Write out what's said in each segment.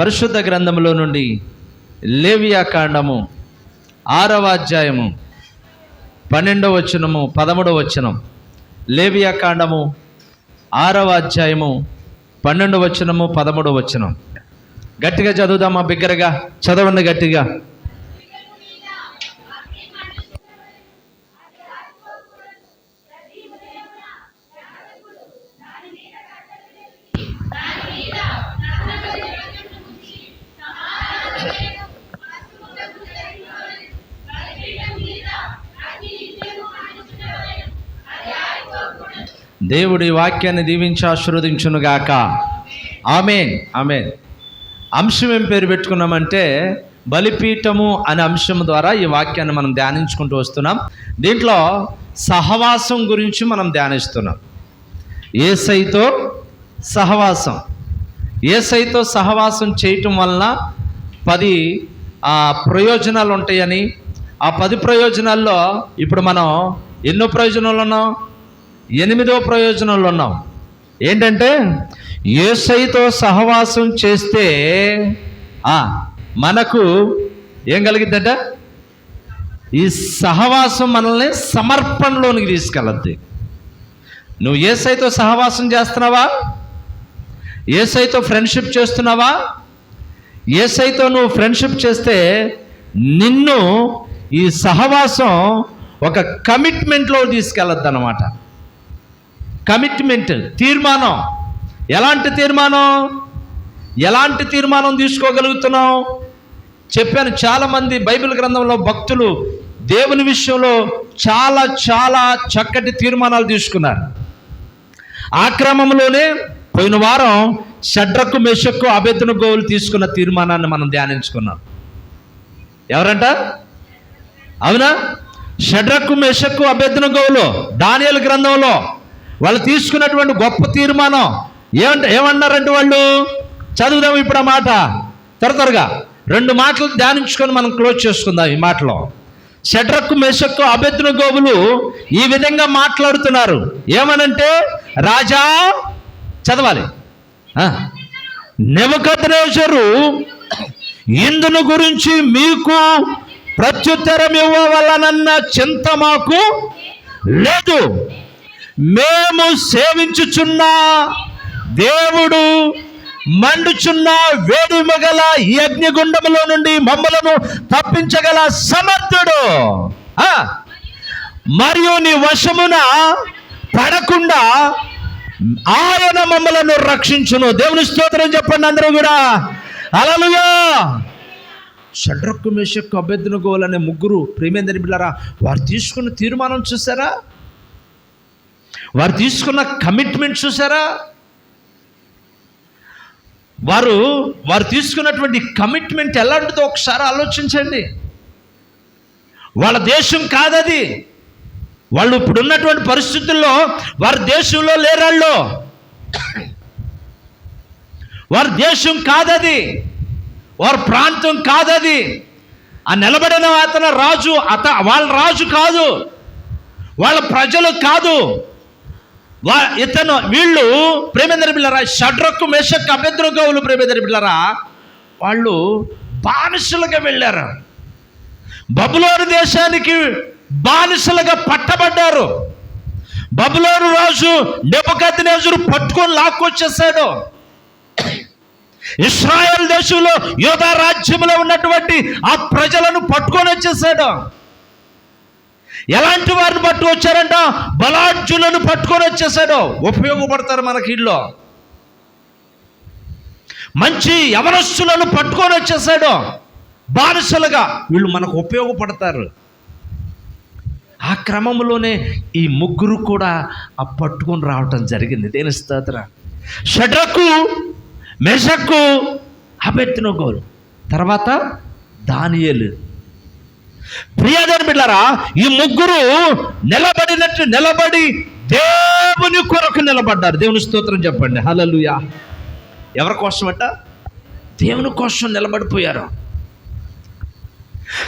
పరిశుద్ధ గ్రంథంలో నుండి లేవియా కాండము ఆరవ అధ్యాయము పన్నెండవ వచనము పదమూడవ వచనం. లేవియాకాండము ఆరవ అధ్యాయము పన్నెండవ వచనము పదమూడవ వచనం. గట్టిగా చదువుదామా బిగ్గరగా? చదవండి గట్టిగా. దేవుడి వాక్యాన్ని దీవించి ఆశీర్వదించునుగాక. Amen amen. అంశం ఏం పేరు పెట్టుకున్నామంటే బలిపీఠము అనే అంశం ద్వారా ఈ వాక్యాన్ని మనం ధ్యానించుకుంటూ వస్తున్నాం. దీంట్లో సహవాసం గురించి మనం ధ్యానిస్తున్నాం. ఏసైతో సహవాసం. ఏసైతో సహవాసం చేయటం వలన పది ఆ, ప్రయోజనాలు ఉంటాయని ఆ పది ప్రయోజనాల్లో ఇప్పుడు మనం ఎన్నో ప్రయోజనాలు ఉన్నాం ఎనిమిదో ప్రయోజనంలో ఉన్నాం. ఏంటంటే ఏసైతో సహవాసం చేస్తే ఆ, మనకు ఏం కలిగిద్దట? ఈ సహవాసం మనల్ని సమర్పణలోనికి తీసుకెళ్ళద్ది. నువ్వు ఏసైతో సహవాసం చేస్తున్నావా? ఏసైతో ఫ్రెండ్షిప్ చేస్తున్నావా? ఏసైతో నువ్వు ఫ్రెండ్షిప్ చేస్తే నిన్ను ఈ సహవాసం ఒక కమిట్మెంట్లో తీసుకెళ్ళద్దు అనమాట కమిట్మెంట్ తీర్మానం. ఎలాంటి తీర్మానం? ఎలాంటి తీర్మానం తీసుకోగలుగుతున్నాం చెప్పాను చాలామంది బైబిల్ గ్రంథంలో భక్తులు దేవుని విషయంలో చాలా చాలా చక్కటి తీర్మానాలు తీసుకున్నారు. ఆ క్రమంలోనే పోయిన వారం షడ్రకు మెషక్కు అభ్యర్థన గోవులు తీసుకున్న తీర్మానాన్ని మనం ధ్యానించుకున్నాం. ఎవరంట? అవునా? షడ్రకు మెషక్కు అభ్యర్థన గోవులు. దానియలు గ్రంథంలో వాళ్ళు తీసుకున్నటువంటి గొప్ప తీర్మానం. ఏమంట ఏమన్నారంటే వాళ్ళు? చదువుదాం ఇప్పుడు ఆ మాట. త్వర త్వరగా. రెండు మాటలు ధ్యానించుకొని మనం క్లోజ్ చేసుకుందాం ఈ మాటలో. సెట్రక్ మెషక్కు అభ్యర్థున గోవులు ఈ విధంగా మాట్లాడుతున్నారు. ఏమనంటే రాజా చదవాలి. నెమకద్రేజరు ఇందును గురించి మీకు ప్రత్యుత్తరం ఇవ్వవలనన్న చింత మాకు లేదు. మేము సేవించుచున్న దేవుడు మండుచున్న వేడిమగల ఈ అగ్నిగుండములో నుండి మమ్మలను తప్పించగల సమర్థుడు. మరియు నీ వశమున పడకుండా ఆయన మమ్మలను రక్షించును. దేవుని స్తోత్రం చెప్పండి అందరూ కూడా. అలలుగా షడ్రక్కు మేషక్కు అభ్యర్థన గోల్ అనే ముగ్గురు ప్రేమేందరి బిళ్ళారా వారు తీసుకున్న తీర్మానం చూసారా? వారు తీసుకున్న కమిట్మెంట్ చూసారా వారు వారు తీసుకున్నటువంటి కమిట్మెంట్ ఎలాంటిదో ఒకసారి ఆలోచించండి. వాళ్ళ దేశం కాదది. వాళ్ళు ఇప్పుడు ఉన్నటువంటి పరిస్థితుల్లో వారి దేశంలో లేరాళ్ళు. వారి దేశం కాదది. వారి ప్రాంతం కాదది. ఆ నిలబడిన అతను రాజు అత వాళ్ళ రాజు కాదు. వాళ్ళ ప్రజలు కాదు. వా ఇతను వీళ్ళు ప్రేమేంద్ర బిళ్ళరా? షడ్రకు మేషక్ అభ్యద్రగవులు ప్రేమేంద్ర బిళ్ళరా? వాళ్ళు బానిసలుగా వెళ్ళారు. బబులోరు దేశానికి బానిసలుగా పట్టబడ్డారు. బబులోను రాజు నెబద్ పట్టుకొని లాక్కొచ్చేసాడు ఇస్రాయల్ దేశంలో యోధా రాజ్యంలో ఉన్నటువంటి ఆ ప్రజలను పట్టుకొని వచ్చేసాడు ఎలాంటి వారిని పట్టుకొచ్చారంట? వచ్చారంట పట్టుకొని వచ్చేసాడు ఉపయోగపడతారు మనకి ఇల్లు మంచి యవనస్తులను పట్టుకొని వచ్చేసాడు బానిసలుగా. వీళ్ళు మనకు ఉపయోగపడతారు. ఆ క్రమంలోనే ఈ ముగ్గురు కూడా ఆ పట్టుకొని రావటం జరిగింది. దేని స్తోత్ర? షడ్రకు మెషక్కు అబెత్తినగోలు తర్వాత దానియలు. ప్రియదని బిడ్డారా ఈ ముగ్గురు నిలబడినట్టు నిలబడి దేవుని కొరకు నిలబడ్డారు. దేవుని స్తోత్రం చెప్పండి. హలలుయా ఎవరి కోసమట? అంట దేవుని కోసం నిలబడిపోయారు.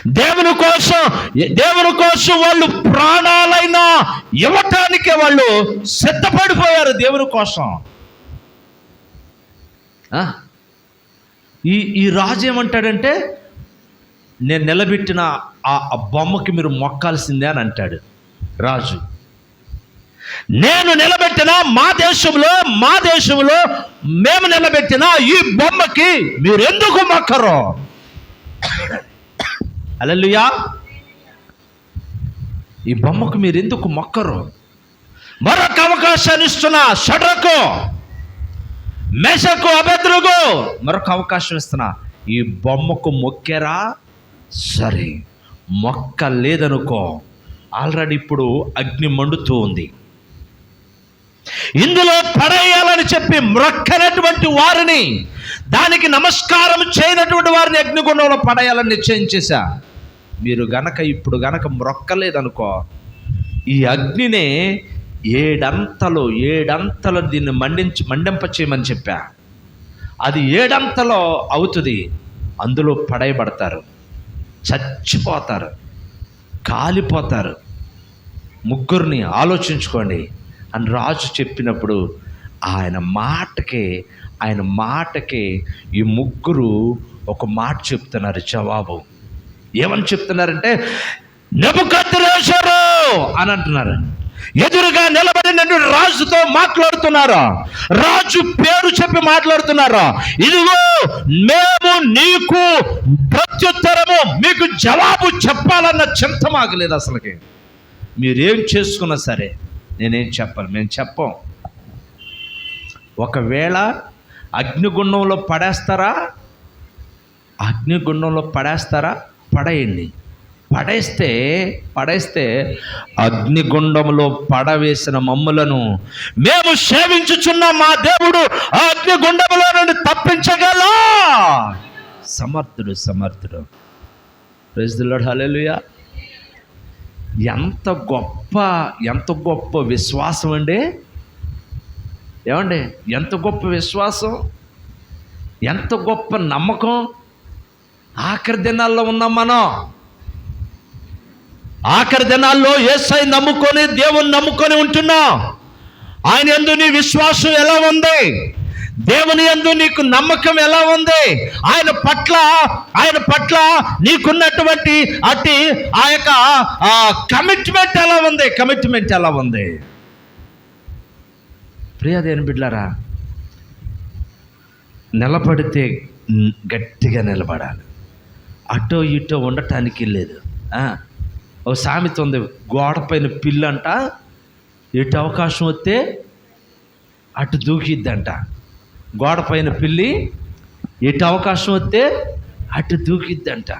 దేవుని కోసం దేవుని కోసం వాళ్ళు ప్రాణాలైనా ఇవ్వటానికే వాళ్ళు సిద్ధపడిపోయారు దేవుని కోసం. ఆ? ఈ ఈ రాజు ఏమంటాడంటే నేను నిలబెట్టిన ఆ బొమ్మకి మీరు మొక్కాల్సిందే అని అంటాడు రాజు. నేను నిలబెట్టిన మా దేశంలో మా దేశంలో మేము నిలబెట్టిన ఈ బొమ్మకి మీరు ఎందుకు మొక్కరు? అలలుయా ఈ బొమ్మకు మీరు ఎందుకు మొక్కరు? మరొక అవకాశాన్ని ఇస్తున్న షడ్రకు మెషకు అభద్రుగు మరొక అవకాశం ఇస్తున్నా ఈ బొమ్మకు మొక్కెరా? సరే మొక్క లేదనుకో ఆల్రెడీ ఇప్పుడు అగ్ని మండుతూ ఉంది. ఇందులో పడేయాలని చెప్పి మ్రొక్కనటువంటి వారిని దానికి నమస్కారం చేయనటువంటి వారిని అగ్నిగుండంలో పడేయాలని నిశ్చయం చేశా. మీరు గనక ఇప్పుడు గనక మ్రొక్కలేదనుకో ఈ అగ్నినే ఏడంతలు ఏడంతలు దీన్ని మండించి మండింప చేయమని చెప్పా. అది ఏడంతలో అవుతుంది అందులో పడేయబడతారు. చచ్చిపోతారు కాలిపోతారు. ముగ్గురిని ఆలోచించుకోండి. అని రాజు చెప్పినప్పుడు ఆయన మాటకే ఆయన మాటకే ఈ ముగ్గురు ఒక మాట చెప్తున్నారు జవాబు. ఏమని చెప్తున్నారంటే నెబుకద్రేశ్వరు అని అంటున్నారు. ఎదురుగా నిలబడి నన్ను రాజుతో మాట్లాడుతున్నారా? రాజు పేరు చెప్పి మాట్లాడుతున్నారా? ఇదిగో మేము నీకు ప్రత్యుత్తరము మీకు జవాబు చెప్పాలన్న చింత మాకు లేదు అసలుకి. మీరేం చేసుకున్నా సరే నేనేం చెప్పను మేము చెప్పం. ఒకవేళ అగ్నిగుండంలో పడేస్తారా? అగ్నిగుండంలో పడేస్తారా? పడేయండి. పడేస్తే పడేస్తే అగ్నిగుండంలో పడవేసిన మమ్ములను మేము సేవించుచున్న మా దేవుడు. ఆ అగ్నిగుండంలో నుండి తప్పించగల సమర్థుడు సమర్థుడు. ప్రజలుడు హల్లెలూయా ఎంత గొప్ప ఎంత గొప్ప విశ్వాసం అండి. ఏమండి? ఎంత గొప్ప విశ్వాసం? ఎంత గొప్ప నమ్మకం? ఆఖరి దినాల్లో ఉన్నాం మనం. ఆఖరి దినాల్లో ఏసై నమ్ముకొని దేవుని నమ్ముకొని ఉంటున్నా. ఆయన ఎందు నీ విశ్వాసం ఎలా ఉంది? దేవుని యందు నీకు నమ్మకం ఎలా ఉంది? ఆయన పట్ల ఆయన పట్ల నీకున్నటువంటి అతి ఆ యొక్క కమిట్మెంట్ ఎలా ఉంది? కమిట్మెంట్ ఎలా ఉంది? ప్రియదేని బిడ్లారా నిలబడితే గట్టిగా నిలబడాలి. అటో ఇటో ఉండటానికి లేదు. ఓ సామెత ఉంది గోడ పైన పిల్లంట ఎటు అవకాశం వస్తే అటు దూకిద్దంట. గోడ పైన పిల్లి ఎటు అవకాశం వస్తే అటు దూకిద్దంట.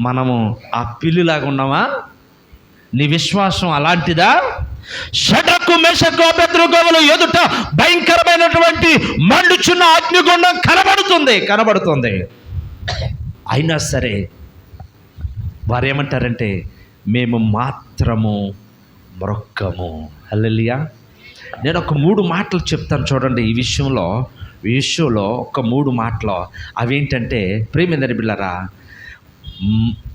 మనము ఆ పిల్లిలాగా ఉన్నామా? నీ విశ్వాసం అలాంటిదా? షటకు మెషకు అభద్రగోములు ఎదుట భయంకరమైనటువంటి మండుచున్న అగ్నిగుండం కనబడుతుంది కనబడుతుంది. అయినా సరే వారు ఏమంటారంటే మేము మాత్రము మ్రొక్కము. హల్లెలూయా. నేను ఒక మూడు మాటలు చెప్తాను చూడండి ఈ విషయంలో. ఈ విషయంలో ఒక మూడు మాటలు. అవేంటంటే ప్రేమేందరి బిళ్ళరా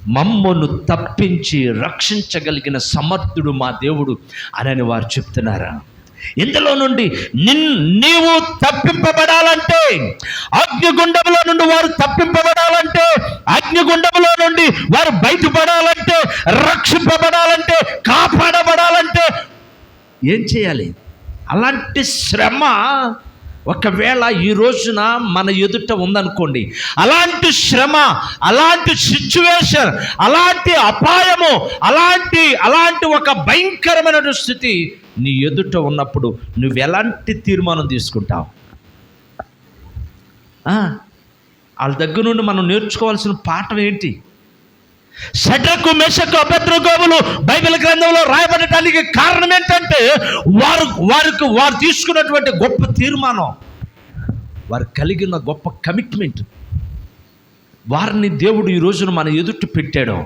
మమ్మను తప్పించి రక్షించగలిగిన సమర్థుడు మా దేవుడు అని వారు చెప్తున్నారు? ఇందులో నుండి నిన్ నీవు తప్పింపబడాలంటే అగ్నిగుండములో నుండి వారు తప్పింపబడాలంటే అగ్నిగుండములో నుండి వారు బయటపడాలంటే రక్షింపబడాలంటే కాపాడబడాలంటే ఏం చేయాలి? అలాంటి శ్రమ ఒకవేళ ఈ రోజున మన ఎదుట ఉందనుకోండి అలాంటి శ్రమ అలాంటి సిచ్యువేషన్ అలాంటి అపాయము అలాంటి అలాంటి ఒక భయంకరమైన స్థితి నీ ఎదుట ఉన్నప్పుడు నువ్వు ఎలాంటి తీర్మానం తీసుకుంటావు? వాళ్ళ దగ్గర నుండి మనం నేర్చుకోవాల్సిన పాఠం ఏంటి? షటకు మెషకు అభద్రగోములు బైబిల్ గ్రంథంలో రాయబడటానికి కారణం ఏంటంటే వారు వారికి వారు తీసుకున్నటువంటి గొప్ప తీర్మానం వారు కలిగిన గొప్ప కమిట్మెంట్ వారిని దేవుడు ఈ రోజున మన ఎదుట పెట్టాడు.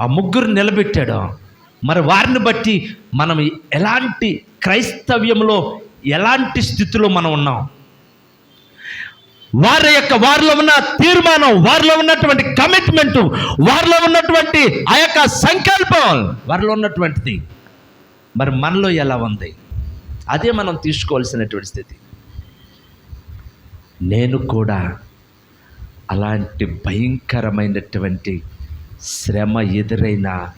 ఆ ముగ్గురు నిలబెట్టాడు. మరి వారిని బట్టి మనం ఎలాంటి క్రైస్తవ్యంలో ఎలాంటి స్థితిలో మనం ఉన్నాం? వారి యొక్క వారిలో ఉన్న తీర్మానం వారిలో ఉన్నటువంటి కమిట్మెంట్ వారిలో ఉన్నటువంటి ఆ యొక్క సంకల్పం వారిలో ఉన్నటువంటిది మరి మనలో ఎలా ఉంది? అదే మనం తీసుకోవాల్సినటువంటి స్థితి. నేను కూడా అలాంటి భయంకరమైనటువంటి శ్రమ ఎదురైన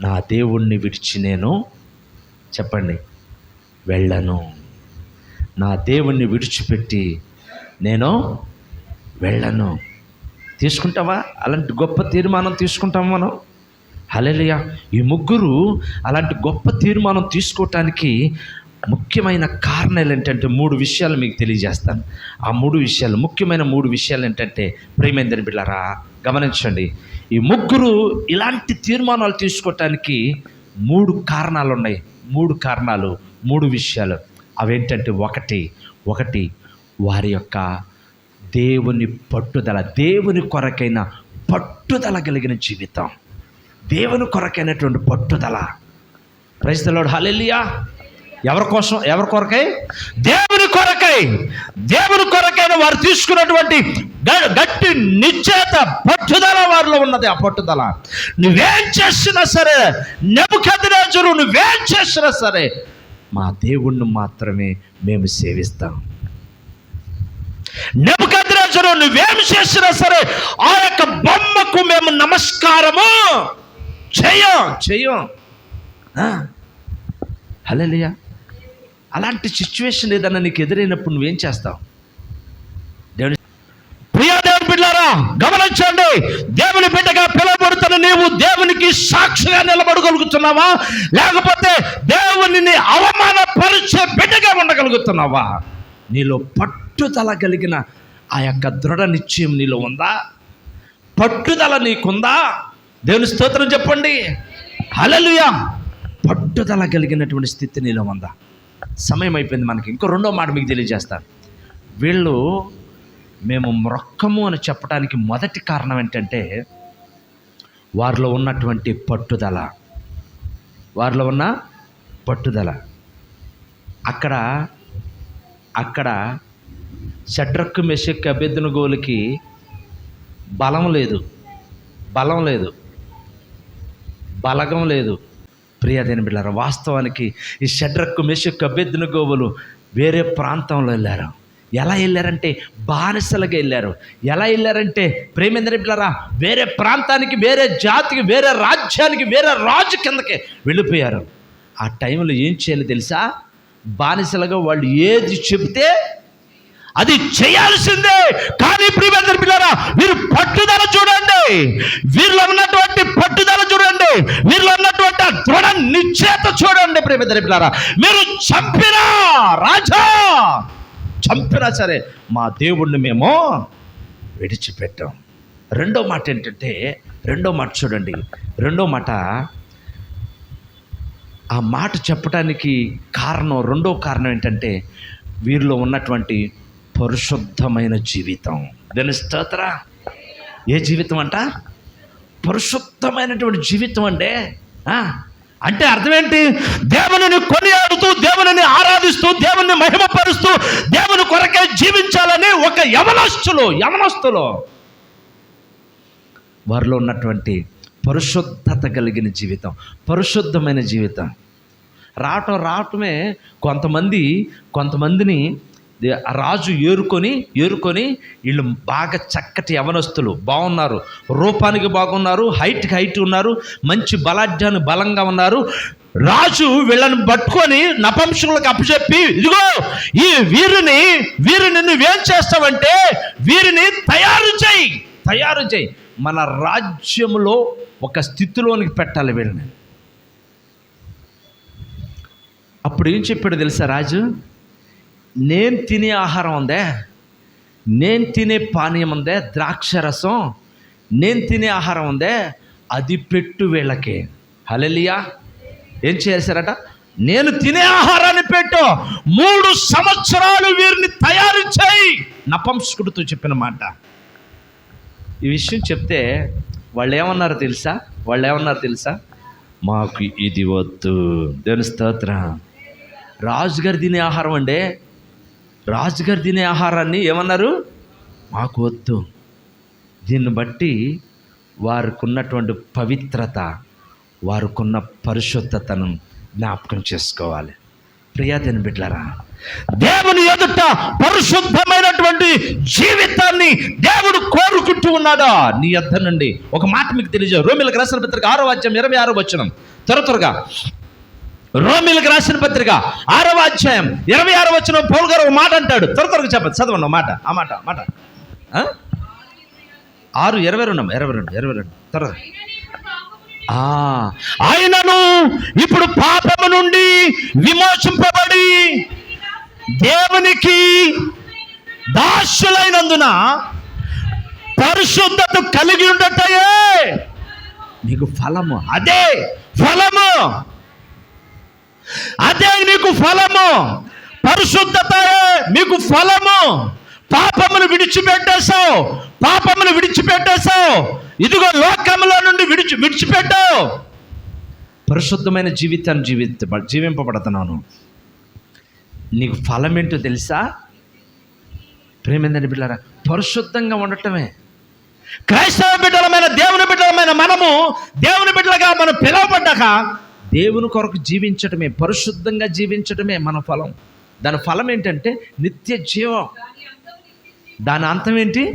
నా దేవుణ్ణి విడిచి నేను చెప్పండి వెళ్ళను. నా దేవుణ్ణి విడిచిపెట్టి నేను వెళ్ళను. తీసుకుంటావా? అలాంటి గొప్ప తీర్మానం తీసుకుంటాం మనం. హలెలియా ఈ ముగ్గురు అలాంటి గొప్ప తీర్మానం తీసుకోవటానికి ముఖ్యమైన కారణాలు ఏంటంటే మూడు విషయాలు మీకు తెలియజేస్తాను. ఆ మూడు విషయాలు ముఖ్యమైన మూడు విషయాలు ఏంటంటే ప్రేమేంద్ర బిళ్ళారా గమనించండి. ఈ ముగ్గురు ఇలాంటి తీర్మానాలు తీసుకోవటానికి మూడు కారణాలు ఉన్నాయి మూడు కారణాలు మూడు విషయాలు. అవేంటంటే ఒకటి ఒకటి వారి యొక్క దేవుని పట్టుదల దేవుని కొరకైన పట్టుదల కలిగిన జీవితం. దేవుని కొరకైనటువంటి పట్టుదల. క్రైస్తలోడు హలెలియా ఎవరి కోసం ఎవరి కొరకై? దేవుని కొరకై. దేవుని కొరకైన వారు తీసుకున్నటువంటి గట్టి నిశ్చేత పట్టుదల వారిలో ఉన్నది ఆ పట్టుదల. నువ్వేం చేసినా సరే నెబుకద్రాజురు నువ్వేం చేసినా సరే మా దేవుణ్ణి మాత్రమే మేము సేవిస్తాం. నెపకద్రాజును నువ్వేం చేసినా సరే ఆ యొక్క బొమ్మకు మేము నమస్కారము. చేయం చేయం హలోలియా అలాంటి సిచ్యువేషన్ ఏదన్నా నీకు ఎదురైనప్పుడు నువ్వేం చేస్తావు? దేవుని ప్రియ దేవుని బిడ్డారా గమనించండి. దేవుని బిడ్డగా పిలవబడుతున్న నీవు దేవునికి సాక్షిగా నిలబడగలుగుతున్నావా? లేకపోతే దేవునిని అవమానపరిచే బిడ్డగా ఉండగలుగుతున్నావా? నీలో పట్టుదల కలిగిన ఆ యొక్క దృఢ నిశ్చయం నీలో ఉందా? పట్టుదల నీకుందా? దేవుని స్తోత్రం చెప్పండి. హలలుయా పట్టుదల కలిగినటువంటి స్థితి నీలో ఉందా? సమయం అయిపోయింది మనకి. ఇంకో రెండో మాట మీకు తెలియజేస్తాను. వీళ్ళు మేము మ్రొక్కము అని చెప్పడానికి మొదటి కారణం ఏంటంటే వారిలో ఉన్నటువంటి పట్టుదల. వారిలో ఉన్న పట్టుదల. అక్కడ అక్కడ షట్రక్కు మెషక్ అభ్యర్థన గోలికి బలం లేదు. బలం లేదు. బలగం లేదు. ప్రియదేని బిళ్ళారా వాస్తవానికి ఈ షడ్రక్కు మెషక్ అభ్యర్థన గోవులు వేరే ప్రాంతంలో వెళ్ళారు. ఎలా వెళ్ళారంటే బానిసలుగా వెళ్ళారు. ఎలా వెళ్ళారంటే ప్రేమేంద్ర బిళ్ళారా వేరే ప్రాంతానికి వేరే జాతికి వేరే రాజ్యానికి వేరే రాజు కిందకి వెళ్ళిపోయారు. ఆ టైంలో ఏం చేయాలి తెలుసా? బానిసలుగా వాళ్ళు ఏది చెబితే అది చేయాల్సిందే. కానీ ప్రియమందరి పిల్లరా వీరు పట్టుదల చూడండి. వీరిలో ఉన్నటువంటి పట్టుదల చూడండి. వీరిలో ఉన్నటువంటి దృఢ నిశ్చేత చూడండి ప్రియమందరి పిల్లరా మీరు చంపినా రాజా చంపినా సరే మా దేవుణ్ణి మేము విడిచిపెట్టాం. రెండో మాట ఏంటంటే రెండో మాట చూడండి. రెండో మాట ఆ మాట చెప్పడానికి కారణం రెండో కారణం ఏంటంటే వీరిలో ఉన్నటువంటి పరిశుద్ధమైన జీవితం. దాని స్తోత్ర. ఏ జీవితం అంట? పరిశుద్ధమైనటువంటి జీవితం అంటే అంటే అర్థమేంటి? దేవుని కొనియాడుతూ దేవుని ఆరాధిస్తూ దేవుని మహిమపరుస్తూ దేవుని కొరకే జీవించాలని ఒక యవనస్తులు యవనస్తులు. వారిలో ఉన్నటువంటి పరిశుద్ధత కలిగిన జీవితం పరిశుద్ధమైన జీవితం. రావటం రావటమే కొంతమంది కొంతమందిని రాజు ఏరుకొని ఏరుకొని వీళ్ళు బాగా చక్కటి యవనస్తులు బాగున్నారు. రూపానికి బాగున్నారు హైట్కి హైట్ ఉన్నారు మంచి బలాఢ్యాన్ని బలంగా ఉన్నారు. రాజు వీళ్ళని పట్టుకొని నపంసకులకు అప్పచెప్పి ఇదిగో ఈ వీరిని వీరిని నువ్వేం చేస్తావంటే వీరిని తయారు చేయి తయారు చేయి. మన రాజ్యంలో ఒక స్థితిలోనికి పెట్టాలి వీళ్ళని. అప్పుడు ఏం చెప్పాడు తెలుసా రాజు? నేను తినే ఆహారం ఉందే నేను తినే పానీయం ఉందే ద్రాక్ష రసం నేను తినే ఆహారం ఉందే అది పెట్టు వీళ్ళకి. హలలియా ఏం చేశారట? నేను తినే ఆహారాన్ని పెట్టు మూడు సంవత్సరాలు వీరిని తయారు చేయి. నపంసకుడితో చెప్పిన మాట. ఈ విషయం చెప్తే వాళ్ళు ఏమన్నారు తెలుసా? వాళ్ళు ఏమన్నారు తెలుసా? మాకు ఇది వద్దు. దేవుని స్తోత్ర. రాజుగారు తినే ఆహారం అండి. రాజుగారు తినే ఆహారాన్ని ఏమన్నారు? మాకు వద్దు. దీన్ని బట్టి వారికున్నటువంటి పవిత్రత వారికున్న పరిశుద్ధతను జ్ఞాపకం చేసుకోవాలి. ప్రియాదని బిడ్డలారా దేవుని ఎదుట పరిశుద్ధమైనటువంటి జీవితాన్ని దేవుడు కోరుకు ఉన్నాడా? నీ అద్ద నుండి. ఒక మాట మీకు తెలియజే రోమిలకు రాసిన పత్రిక ఆరో అధ్యాయం ఇరవై ఆరో వచ్చనం త్వర త్వరగా. రోమిలకు రాసిన పత్రిక ఆరవ అధ్యాయం ఇరవై ఆరో వచ్చిన పౌల్ గారు ఒక మాట అంటాడు. త్వర త్వరగా చెప్పండి. చదవండి ఒక మాట. ఆ మాట మాట. ఆరు ఇరవై రెండు ఇరవై రెండు ఇరవై రెండు. త్వరగా. ఆ, ఆయనను ఇప్పుడు పాపము నుండి విమోచింపబడి దేవునికి దాసులైనందున పరిశుద్ధత కలిగి ఉండటయే. నీకు ఫలము అదే ఫలము. అదే నీకు ఫలము. పరిశుద్ధత మీకు ఫలము. పాపమును విడిచిపెట్టేశావు పాపమును విడిచిపెట్టేశావు. ఇదిగో లోకంలో నుండి విడిచి విడిచిపెట్టావు. పరిశుద్ధమైన జీవితాన్ని జీవిత జీవింపబడుతున్నాను. నీకు ఫలం ఏంటో తెలుసా? ప్రేమేందని బిడ్డారా పరిశుద్ధంగా ఉండటమే. క్రైస్తవ బిడ్డలమైన దేవుని బిడ్డలమైన మనము దేవుని బిడ్డలుగా మనం పిలువబడ్డాక దేవుని కొరకు జీవించటమే పరిశుద్ధంగా జీవించటమే మన ఫలం. దాని ఫలం ఏంటంటే నిత్య జీవం. దాని అంతం ఏంటి?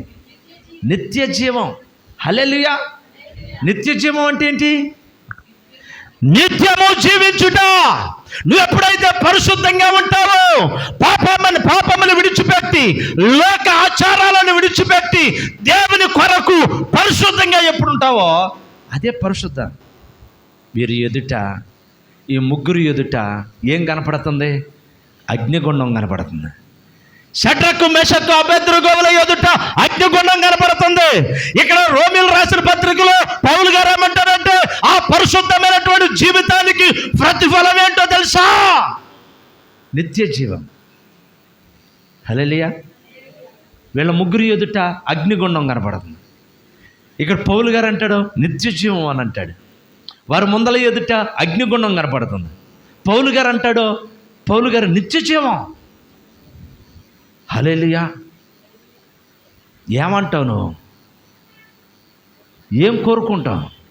నిత్య జీవం. హలెలుయా నిత్య జీవం అంటే ఏంటి? నిత్యము జీవించుట. నువ్వు ఎప్పుడైతే పరిశుద్ధంగా ఉంటావో పాపమని పాపములు విడిచిపెట్టి లోక ఆచారాలను విడిచిపెట్టి దేవుని కొరకు పరిశుద్ధంగా ఎప్పుడు ఉంటావో అదే పరిశుద్ధ. వీరి ఎదుట ఈ ముగ్గురు ఎదుట ఏం కనపడుతుంది? అగ్నిగుండం కనపడుతుంది. షట్రకు మెషకు అభ్యర్థుల ఎదుట అగ్నిగుండం కనపడుతుంది. ఇక్కడ రోమిల్ రాసిన పత్రికలో పౌలు గారు ఏమంటారంటే ఆ పరిశుద్ధమైనటువంటి జీవితానికి ప్రతిఫలం ఏంటో తెలుసా? నిత్య జీవం. హలలియా వీళ్ళ ముగ్గురు ఎదుట అగ్నిగుండం కనపడుతుంది. ఇక్కడ పౌలు గారు అంటాడు నిత్య జీవం అని అంటాడు. వారి ముందల ఎదుట అగ్నిగుండం కనపడుతుంది. పౌలు గారు అంటాడు పౌలు గారు నిత్య జీవం. హలేలియా ఏమంటావు నువ్వు? ఏం కోరుకుంటావు?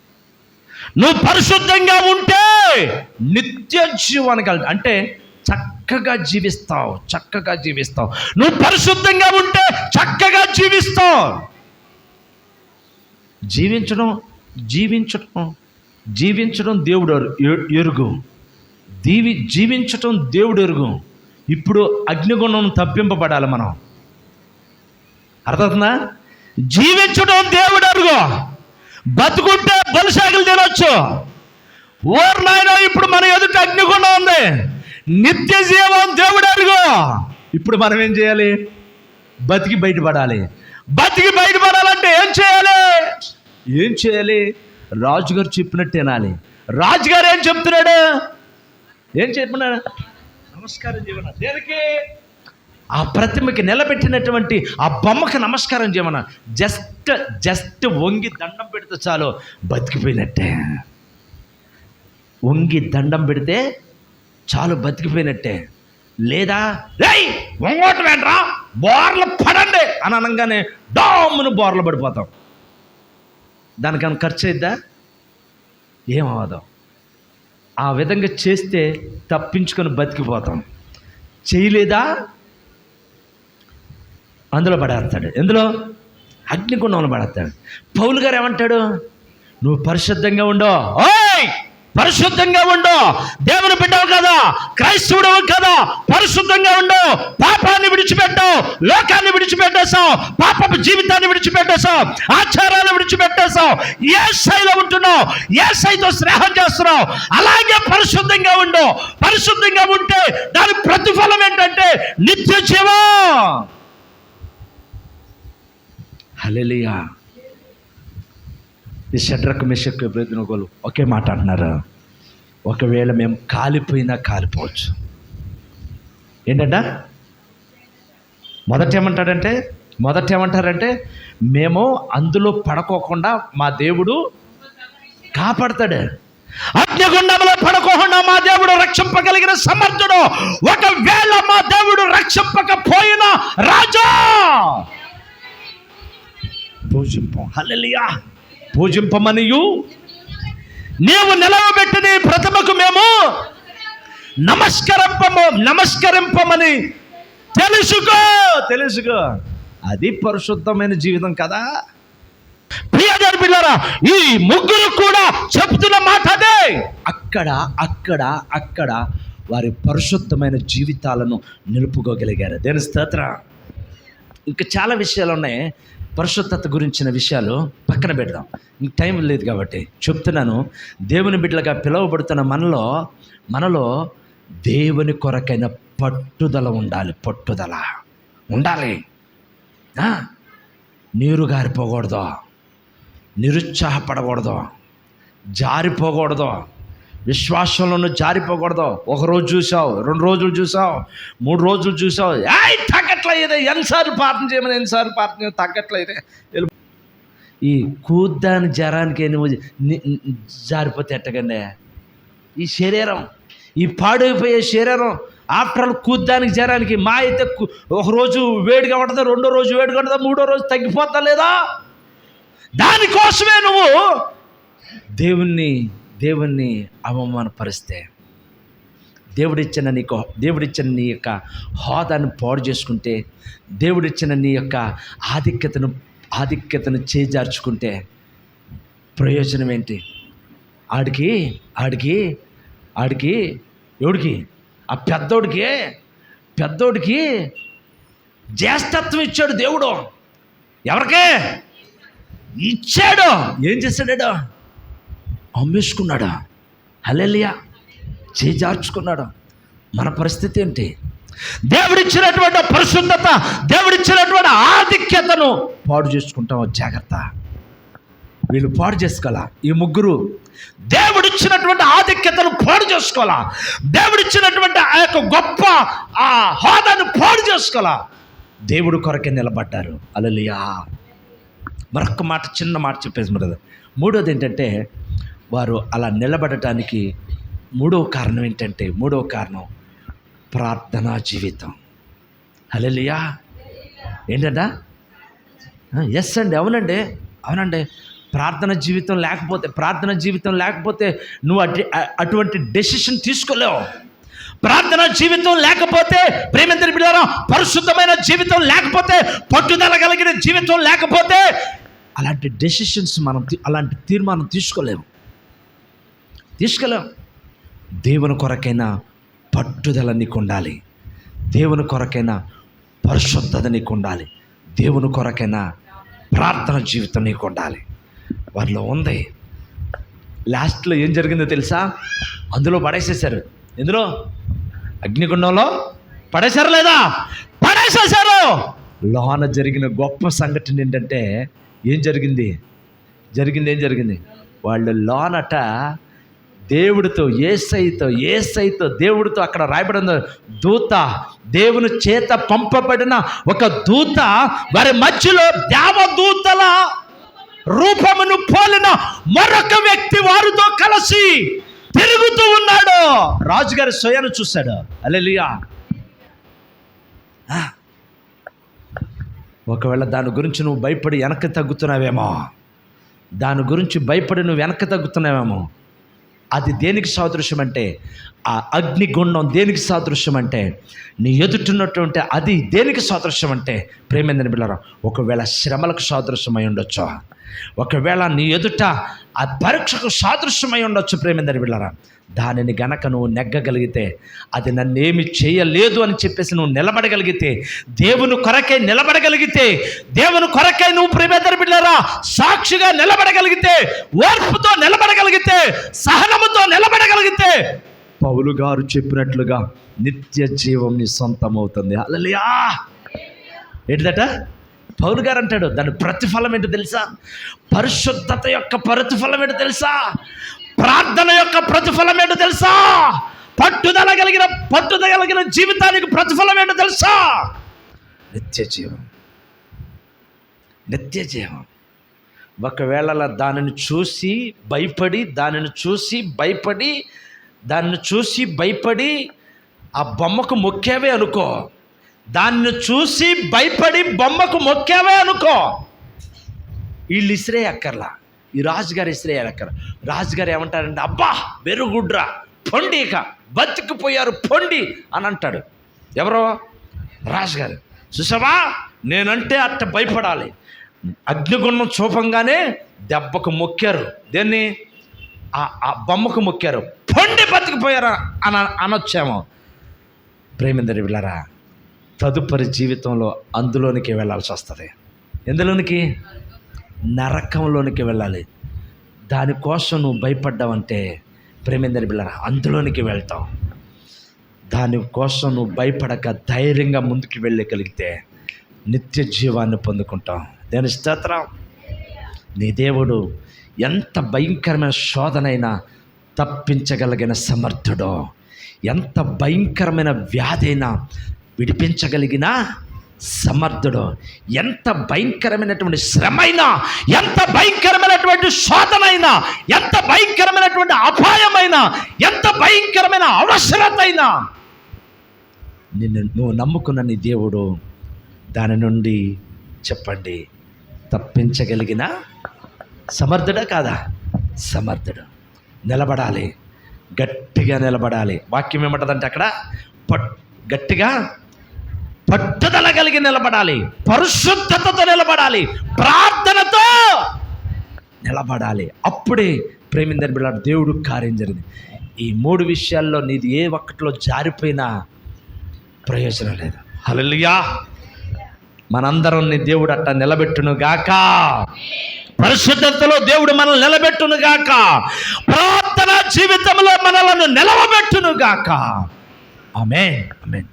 నువ్వు పరిశుద్ధంగా ఉంటే నిత్య జీవానికి అంటే చక్కగా జీవిస్తావు చక్కగా జీవిస్తావు. నువ్వు పరిశుద్ధంగా ఉంటే చక్కగా జీవిస్తావు. జీవించడం జీవించడం జీవించడం దేవుడు ఎరు- ఎరుగు. దీవి జీవించటం దేవుడు ఎరుగు. ఇప్పుడు అగ్నిగుణం తప్పింపబడాలి మనం. అర్థవుతుందా జీవించడం దేవుడు అరుగు బతుకుంటే బలుశాఖలు తినొచ్చు. ఓర్ నాయన ఇప్పుడు మన ఎదుట అగ్నిగుండం ఉంది. నిత్య జీవం దేవుడు అరుగు ఇప్పుడు మనం ఏం చేయాలి? బతికి బయటపడాలి. బతికి బయటపడాలంటే ఏం చేయాలి? ఏం చేయాలి? రాజుగారు చెప్పినట్టు వినాలి రాజుగారు ఏం చెప్తున్నాడు? ఏం చెప్పినాడు? నమస్కారం చేయమన్నా. దేనికి? ఆ ప్రతిమకి నిలబెట్టినటువంటి ఆ బొమ్మకి నమస్కారం చేయమన్నా. జస్ట్ జస్ట్ వంగి దండం పెడితే చాలు బతికిపోయినట్టే. వంగి దండం పెడితే చాలు బతికిపోయినట్టే. లేదా రేయ్ వంగోటం ఏంట్రా బోర్లు పడండి అని అనగానే డామ్ను బోర్లు పడిపోతాం. దానికన్నా ఖర్చు అయిద్దా? ఏమవదు ఆ విధంగా చేస్తే తప్పించుకొని బతికిపోతాం. చేయలేదా? అందులో పడేస్తాడు. ఎందులో? అగ్నిగుండంలో పడేస్తాడు. పౌలు గారు ఏమంటాడు? నువ్వు పరిశుద్ధంగా ఉండో. ఓయ్! పరిశుద్ధంగా ఉండు. దేవుని బిడ్డవు కదా క్రైస్తవుడవు కదా పరిశుద్ధంగా ఉండు. పాపాన్ని విడిచిపెట్టావు లోకాన్ని విడిచిపెట్టేశావు. పాపపు జీవితాన్ని విడిచిపెట్టేశావు. ఆచారాన్ని విడిచిపెట్టేశావు. ఏ స్థాయిలో ఉంటున్నావు. ఏ స్థాయితో స్నేహం చేస్తున్నావు. అలాగే పరిశుద్ధంగా ఉండు. పరిశుద్ధంగా ఉంటే దాని ప్రతిఫలం ఏంటంటే నిత్య జీవం హలెలియా ఈ షడ్రక్ మెషక్ బ్రతినగోలు ఒకే మాట అంటున్నారు. ఒకవేళ మేము కాలిపోయినా కాలిపోవచ్చు. ఏంటంట? మొదట ఏమంటాడంటే మొదట ఏమంటారంటే మేము అందులో పడుకోకుండా మా దేవుడు కాపాడతాడు. అగ్నిగుండంలో పడుకోకుండా మా దేవుడు రక్షింపగలిగిన సమర్థుడు ఒకవేళ మా దేవుడు రక్షింపకపోయినా రాజా! పూజింపం. హల్లెలూయా! పూజింపమనియు. నీవు నిలవబెట్టిన ప్రతిమకు మేము నమస్కరింపము నమస్కరింపమని తెలుసుకో తెలుసుకో. అది పరిశుద్ధమైన జీవితం కదా. బిడ్డారా ఈ ముగ్గురు కూడా చెప్తున్న మాట అదే. అక్కడ అక్కడ అక్కడ వారి పరిశుద్ధమైన జీవితాలను నిలుపుకోగలిగారు. దేని స్తోత్ర. ఇంకా చాలా విషయాలు ఉన్నాయి. పరిశుద్ధత గురించిన విషయాలు పక్కన పెడదాం. ఇంక టైం లేదు కాబట్టి చెప్తున్నాను. దేవుని బిడ్డలుగా పిలువబడుతున్న మనలో మనలో దేవుని కొరకైన పట్టుదల ఉండాలి పట్టుదల. ఉండాలి. నీరు గారిపోకూడదు. నిరుత్సాహపడకూడదు. జారిపోకూడదు. విశ్వాసంలోనూ జారిపోకూడదు. ఒక రోజు చూసావు రెండు రోజులు చూసావు మూడు రోజులు చూసావు. తగ్గట్లేదు ఎన్నిసార్లు ప్రార్థన చేయమని ఎన్నిసార్లు ప్రార్థన చేయమని తగ్గట్లయితే ఈ కూద్దాని జరానికి నువ్వు జారిపోతే ఎట్టకండి? ఈ శరీరం ఈ పాడైపోయే శరీరం ఆఫ్టర్ కూద్దానికి జరానికి మా అయితే ఒకరోజు ఒక రోజు వేడిగా ఉంటుంది రెండో రోజు వేడిగా ఉంటుంది మూడో రోజు తగ్గిపోతా లేదా? దానికోసమే నువ్వు దేవుణ్ణి దేవుణ్ణి అవమానపరిస్తే దేవుడిచ్చిన నీకు దేవుడిచ్చిన నీ యొక్క హోదాను పాడు చేసుకుంటే దేవుడిచ్చిన నీ యొక్క ఆధిక్యతను ఆధిక్యతను చేజార్చుకుంటే ప్రయోజనం ఏంటి? ఆడికి ఆడికి ఆడికి ఎవడికి? ఆ పెద్దోడికి పెద్దోడికి జ్యేష్ఠత్వం ఇచ్చాడు దేవుడు. ఎవరికే? ఇచ్చాడు. ఏం చేశాడాడు? అమ్మేసుకున్నాడా. హలెలియా చేజార్చుకున్నాడు. మన పరిస్థితి ఏంటి? దేవుడిచ్చినటువంటి పరిశుద్ధత దేవుడిచ్చినటువంటి ఆధిక్యతను పాడు చేసుకుంటాం జాగ్రత్త. వీళ్ళు పాడు చేసుకోవాలా? ఈ ముగ్గురు దేవుడిచ్చినటువంటి ఆధిక్యతను పాడు చేసుకోవాలా? దేవుడిచ్చినటువంటి ఆ యొక్క గొప్ప ఆ హోదాను పాడు చేసుకోవాలా? దేవుడు కొరకే నిలబడ్డారు. అలలియా మరొక మాట చిన్న మాట చెప్పేసి మరి మూడోది ఏంటంటే వారు అలా నిలబడటానికి మూడవ కారణం ఏంటంటే మూడవ కారణం ప్రార్థనా జీవితం. హలలియా ఏంటంట? ఎస్ అండి అవునండి అవునండి. ప్రార్థన జీవితం లేకపోతే ప్రార్థన జీవితం లేకపోతే నువ్వు అటు అటువంటి డెసిషన్ తీసుకోలేవు. ప్రార్థన జీవితం లేకపోతే ప్రేమంతరి బిడ్డారా పరిశుద్ధమైన జీవితం లేకపోతే పట్టుదల కలిగిన జీవితం లేకపోతే అలాంటి డెసిషన్స్ మనం అలాంటి తీర్మానం తీసుకోలేము తీసుకోలేం దేవుని కొరకైనా పట్టుదల నీకు ఉండాలి. దేవుని కొరకైనా పరిశుద్ధత నీకు ఉండాలి. దేవుని కొరకైనా ప్రార్థన జీవితం నీకు ఉండాలి. వారిలో ఉంది. లాస్ట్లో ఏం జరిగిందో తెలుసా? అందులో పడేసేసారు ఎందులో? అగ్నిగుండంలో పడేశారు లేదా? పడేసేశారు! లోన జరిగిన గొప్ప సంఘటన ఏంటంటే ఏం జరిగింది? జరిగింది ఏం జరిగింది? వాళ్ళు లోనట దేవుడితో ఏసైతో ఏసైతో దేవుడితో అక్కడ రాయబడిన దూత దేవుని చేత పంపబడిన ఒక దూత వారి మధ్యలో దేవదూతల రూపమును పోలిన మరొక వ్యక్తి వారితో కలిసి తిరుగుతూ ఉన్నాడు. రాజుగారి స్వయాన్ని చూశాడు. అలెలియా ఒకవేళ దాని గురించి నువ్వు భయపడి వెనక్కి తగ్గుతున్నావేమో దాని గురించి భయపడి నువ్వు వెనక్కి తగ్గుతున్నావేమో అది దేనికి సాదృశ్యం అంటే ఆ అగ్నిగుండం దేనికి సాదృశ్యం అంటే నీ ఎదుటిన్నటువంటి అది దేనికి సాదృశ్యం అంటే ప్రేమేందని బిళ్ళరా ఒకవేళ శ్రమలకు సాదృశ్యమై ఉండొచ్చు. ఒకవేళ నీ ఎదుట ఆ పరీక్షకు సాదృశ్యమై ఉండొచ్చు ప్రేమేందని బిళ్ళరా. దానిని గనక నువ్వు నెగ్గగలిగితే అది నన్నేమి చేయలేదు అని చెప్పేసి నువ్వు నిలబడగలిగితే దేవుని కొరకై నిలబడగలిగితే దేవుని కొరకై నువ్వు ప్రేమేందని బిడ్డరా సాక్షిగా నిలబడగలిగితే ఓర్పుతో నిలబడగలిగితే సహనముతో నిలబడగలిగితే పౌలు గారు చెప్పినట్లుగా నిత్య జీవం నీ సొంతమవుతుంది. అలలియా ఏంటిదట? పౌలు గారు అంటాడు దాని ప్రతిఫలం ఏంటో తెలుసా? పరిశుద్ధత యొక్క ప్రతిఫలం ఏంటో తెలుసా? ప్రార్థన యొక్క ప్రతిఫలం ఏంటో తెలుసా? పట్టుదల కలిగిన పట్టుదల కలిగిన జీవితానికి ప్రతిఫలం ఏంటో తెలుసా? నిత్య జీవం. నిత్య జీవం. ఒకవేళ దానిని చూసి భయపడి దానిని చూసి భయపడి దాన్ని చూసి భయపడి ఆ బొమ్మకు మొక్కావే అనుకో. దాన్ని చూసి భయపడి బొమ్మకు మొక్కావే అనుకో. వీళ్ళు ఇసిరే అక్కర్లా. ఈ రాజుగారు ఇసిరే అక్కడ. రాజుగారు ఏమంటారంటే అబ్బా వెరుగుడ్రా పొండి ఇక బతికిపోయారు పొండి అని అంటాడు. ఎవరో? రాజుగారు. చూసావా? నేనంటే అట్ట భయపడాలి. అగ్నిగుండం చూపంగానే దెబ్బకు మొక్కారు. దేన్ని? ఆ ఆ బొమ్మకు మొక్కారు. పొండి బతికిపోయారా అని అనొచ్చాము. ప్రేమిందరి విళ్ళరా తదుపరి జీవితంలో అందులోనికి వెళ్ళాల్సి వస్తుంది. ఎందులోనికి? నరకంలోనికి వెళ్ళాలి. దానికోసం నువ్వు భయపడ్డావంటే ప్రేమిందని బిళ్ళరా అందులోనికి వెళ్తావు. దానికోసం నువ్వు భయపడక ధైర్యంగా ముందుకు వెళ్ళగలిగితే నిత్య జీవాన్ని పొందుకుంటాం దేని స్తోత్రం. నీ దేవుడు ఎంత భయంకరమైన శోధనైనా తప్పించగలిగిన సమర్థుడో ఎంత భయంకరమైన వ్యాధైనా విడిపించగలిగినా సమర్థుడు. ఎంత భయంకరమైనటువంటి శ్రమైనా ఎంత భయంకరమైనటువంటి శోధనైనా ఎంత భయంకరమైనటువంటి అపాయమైనా ఎంత భయంకరమైన అవసరత అయినా నిన్ను నువ్వు నమ్ముకున్న నీ దేవుడు దాని నుండి చెప్పండి. తప్పించగలిగిన సమర్థుడా కాదా? సమర్థుడు. నిలబడాలి. గట్టిగా నిలబడాలి. వాక్యం ఏమంటుందంటే అక్కడ? పట్ గట్టిగా పట్టుదల కలిగి నిలబడాలి. పరిశుద్ధతతో నిలబడాలి. ప్రార్థనతో నిలబడాలి. అప్పుడే ప్రేమిందని బిడ్డ దేవుడు కార్యం జరిగింది. ఈ మూడు విషయాల్లో నీది ఏ ఒక్కటిలో జారిపోయినా ప్రయోజనం లేదు. హల్లెలూయా. మనందరం నీ దేవుడు అట్ట నిలబెట్టును గాక. పరిశుద్ధతలో దేవుడు మనల్ని నిలబెట్టును గాక. ప్రార్థన జీవితంలో మనలను నిలవబెట్టును గాక. ఆమె ఆమెన్.